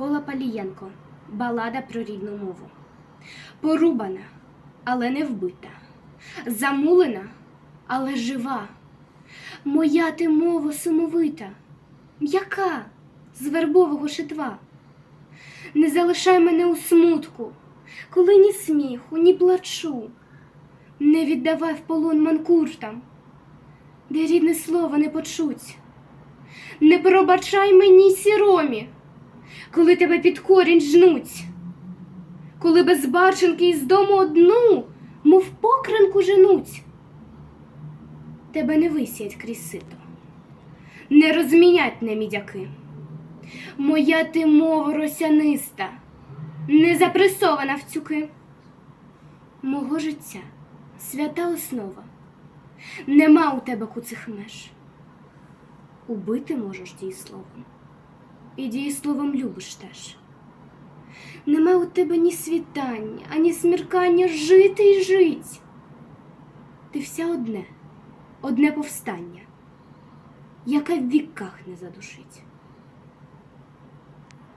Микола Палієнко. Балада про рідну мову. Порубана, але не вбита. Замулена, але жива. Моя ти мова сумовита, м'яка з вербового шитва. Не залишай мене у смутку, коли ні сміху, ні плачу. Не віддавай в полон манкуртам, де рідне слово не почуть. Не пробачай мені сіромі, коли тебе під корінь жнуть, коли без баченки із дому одну, мов покринку женуть. Тебе не висять крізь сито, не розмінять на мідяки. Моя ти мова росяниста, не запресована в цюки. Мого життя свята основа, нема у тебе куцих меж. Убити можеш дієсловом, і дієсловом любиш теж. Нема у тебе ні світання, ані сміркання жити й жить. Ти вся одне, одне повстання, яке в віках не задушить.